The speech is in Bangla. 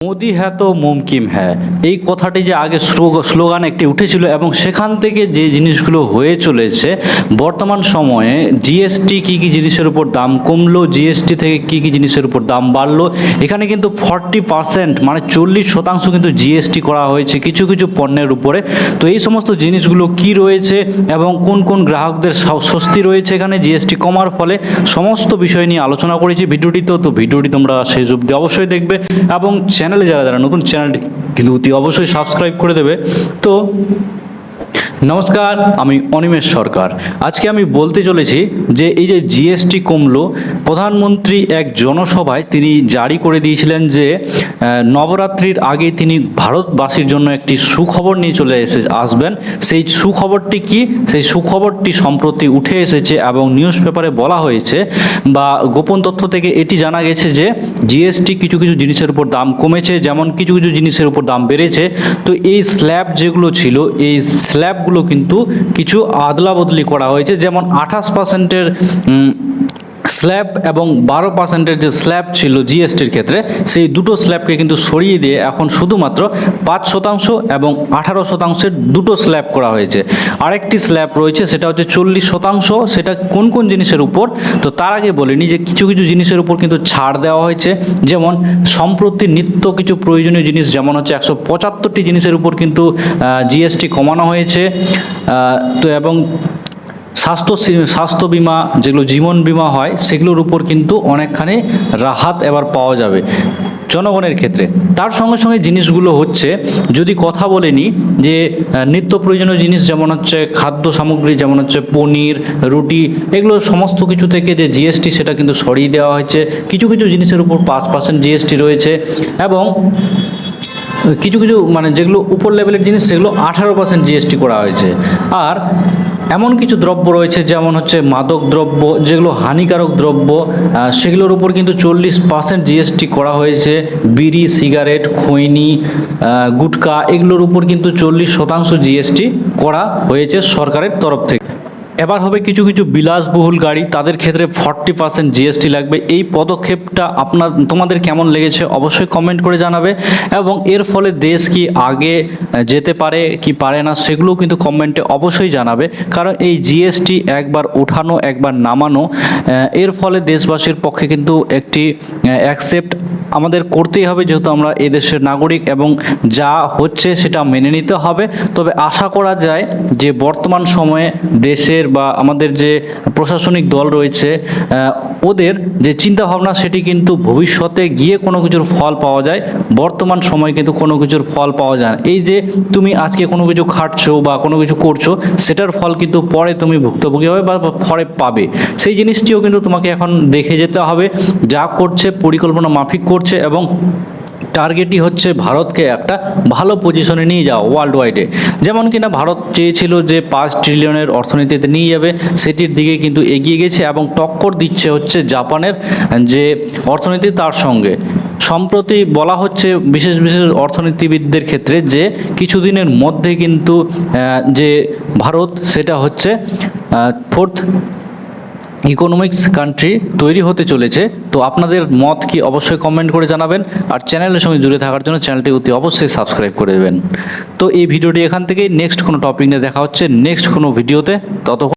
মোদি হ্যাঁ তো মুমকিম হ্যাঁ। এই কথাটি যে আগে স্লো- স্লোগান একটি উঠেছিল এবং সেখান থেকে যে জিনিসগুলো হয়ে চলেছে, বর্তমান সময়ে জিএসটি কি কি জিনিসের উপর দাম কমলো জিএসটি থেকে কি কি জিনিসের উপর দাম বাড়লো, এখানে কিন্তু ফর্টি পার্সেন্ট মানে চল্লিশ শতাংশ কিন্তু জিএসটি করা হয়েছে কিছু কিছু পণ্যের উপরে। তো এই সমস্ত জিনিসগুলো কি রয়েছে এবং কোন কোন গ্রাহকদের স্বস্তি রয়েছে এখানে জিএসটি কমার ফলে, সমস্ত বিষয় নিয়ে আলোচনা করেছি ভিডিওটিতে তো ভিডিওটি তোমরা শেষ অবধি অবশ্যই দেখবে এবং চ্যানেলে যারা যারা নতুন চ্যানেলটি কিন্তু অতি অবশ্যই সাবস্ক্রাইব করে দেবে। তো নমস্কার, আমি অনিমেষ সরকার। আজকে আমি বলতে চলেছি যে এই যে জিএসটি কমলো, প্রধানমন্ত্রী এক জনসভায় তিনি জারি করে দিয়েছিলেন যে নবরাত্রির আগে তিনি ভারতবাসীর জন্য একটি সুখবর নিয়ে চলে এসে আসবেন। সেই সুখবরটি কি? সেই সুখবরটি সম্প্রতি উঠে এসেছে এবং নিউজ পেপারে বলা হয়েছে বা গোপন তথ্য থেকে এটি জানা গেছে যে, জিএসটি কিছু কিছু জিনিসের উপর দাম কমেছে, যেমন কিছু কিছু জিনিসের উপর দাম বেড়েছে। তো এই স্ল্যাব যেগুলো ছিল, এই স্ল্যাবগুলো কিন্তু কিছু আদলা বদলি করা হয়েছে যেমন আঠাশ পার্সেন্টের স্ল্যাব এবং বারো পার্সেন্টের যে স্ল্যাব ছিল জিএসটির ক্ষেত্রে, সেই দুটো স্ল্যাবকে কিন্তু সরিয়ে দিয়ে এখন শুধুমাত্র পাঁচ শতাংশ এবং আঠারো শতাংশের দুটো স্ল্যাব করা হয়েছে। আরেকটি স্ল্যাব রয়েছে, সেটা হচ্ছে চল্লিশ শতাংশ, সেটা কোন কোন জিনিসের উপর? তো তার আগে বলিনি যে কিছু কিছু জিনিসের উপর কিন্তু ছাড় দেওয়া হয়েছে, যেমন সম্প্রতি নিত্য কিছু প্রয়োজনীয় জিনিস, যেমন হচ্ছে একশো পঁচাত্তরটি জিনিসের উপর কিন্তু জিএসটি কমানো হয়েছে তো এবং স্বাস্থ্য স্বাস্থ্য বিমা, যেগুলো জীবন বিমা হয়, সেগুলোর উপর কিন্তু অনেকখানি রাহাত এবার পাওয়া যাবে জনগণের ক্ষেত্রে। তার সঙ্গে সঙ্গে জিনিসগুলো হচ্ছে, যদি কথা বলে নিই যে নিত্য প্রয়োজনীয় জিনিস যেমন হচ্ছে খাদ্য সামগ্রী, যেমন হচ্ছে পনির, রুটি, এগুলো সমস্ত কিছু থেকে যে জিএসটি, সেটা কিন্তু সরিয়ে দেওয়া হয়েছে। কিছু কিছু জিনিসের উপর পাঁচ পার্সেন্ট জিএসটি রয়েছে এবং কিছু কিছু মানে যেগুলো উপর লেভেলের জিনিস, সেগুলো আঠারো পার্সেন্ট জিএসটি করা হয়েছে। আর এমন কিছু দ্রব্য রয়েছে, যেমন হচ্ছে মাদক দ্রব্য, যেগুলো হানিকারক দ্রব্য সেগুলোর উপর কিন্তু চল্লিশ পার্সেন্ট জিএসটি করা হয়েছে। বিড়ি, সিগারেট, খৈনি গুটকা, এগুলোর উপর কিন্তু চল্লিশ শতাংশ জিএসটি করা হয়েছে সরকারের তরফ থেকে। এবার হবে কিছু কিছু বিলাসবহুল গাড়ি, তাদের ক্ষেত্রে ফর্টি পার্সেন্ট জিএসটি লাগবে। এই পদক্ষেপটা আপনার, তোমাদের কেমন লেগেছে অবশ্যই কমেন্ট করে জানাবে এবং এর ফলে দেশ কি আগে যেতে পারে, কি পারে না সেগুলোও কিন্তু কমেন্টে অবশ্যই জানাবে। কারণ এই জিএসটি একবার ওঠানো, একবার নামানো এর ফলে দেশবাসীর পক্ষে কিন্তু একটি অ্যাকসেপ্ট আমাদের করতেই হবে, যেহেতু আমরা এই দেশের নাগরিক এবং যা হচ্ছে সেটা মেনে নিতে হবে। তবে আশা করা যায় যে বর্তমান সময়ে দেশের বা আমাদের যে প্রশাসনিক দল রয়েছে ওদের যে চিন্তা ভাবনা সেটি কিন্তু ভবিষ্যতে গিয়ে কোনো কিছুর ফল পাওয়া যায়, বর্তমান সময়ে কিন্তু কোনো কিছুর ফল পাওয়া যায় এই যে তুমি আজকে কোনো কিছু খাটছো বা কোনো কিছু করছ, সেটার ফল কিন্তু পরে তুমি ভুক্তভোগী হবে বা পরে পাবে। সেই জিনিসটিও কিন্তু তোমাকে এখন দেখে যেতে হবে। যা করছে পরিকল্পনা মাফিক করছে এবং টার্গেটই হচ্ছে ভারতকে একটা ভালো পজিশনে নিয়ে যাওয়া ওয়ার্ল্ড ওয়াইডে যেমন কিনা ভারত চেয়েছিল যে পাঁচ ট্রিলিয়নের অর্থনীতিতে নিয়ে যাবে, সেটির দিকে কিন্তু এগিয়ে গেছে এবং টক্কর দিচ্ছে হচ্ছে জাপানের যে অর্থনীতি তার সঙ্গে। সম্প্রতি বলা হচ্ছে বিশেষ বিশেষ অর্থনীতিবিদদের ক্ষেত্রে যে কিছুদিনের মধ্যে কিন্তু যে ভারত, সেটা হচ্ছে ফোর্থ ইকোনমিক্স কান্ট্রি তৈরি হতে চলেছে, তো আপনাদের মত কি অবশ্যই কমেন্ট করে জানাবেন, আর চ্যানেলের সঙ্গে জুড়ে থাকার জন্য চ্যানেলটি অতি অবশ্যই সাবস্ক্রাইব করে দেবেন। তো এই ভিডিওটি এখান থেকেই নেক্সট কোনো টপিক নিয়ে দেখা হচ্ছে নেক্সট কোনো ভিডিওতে ততক্ষণ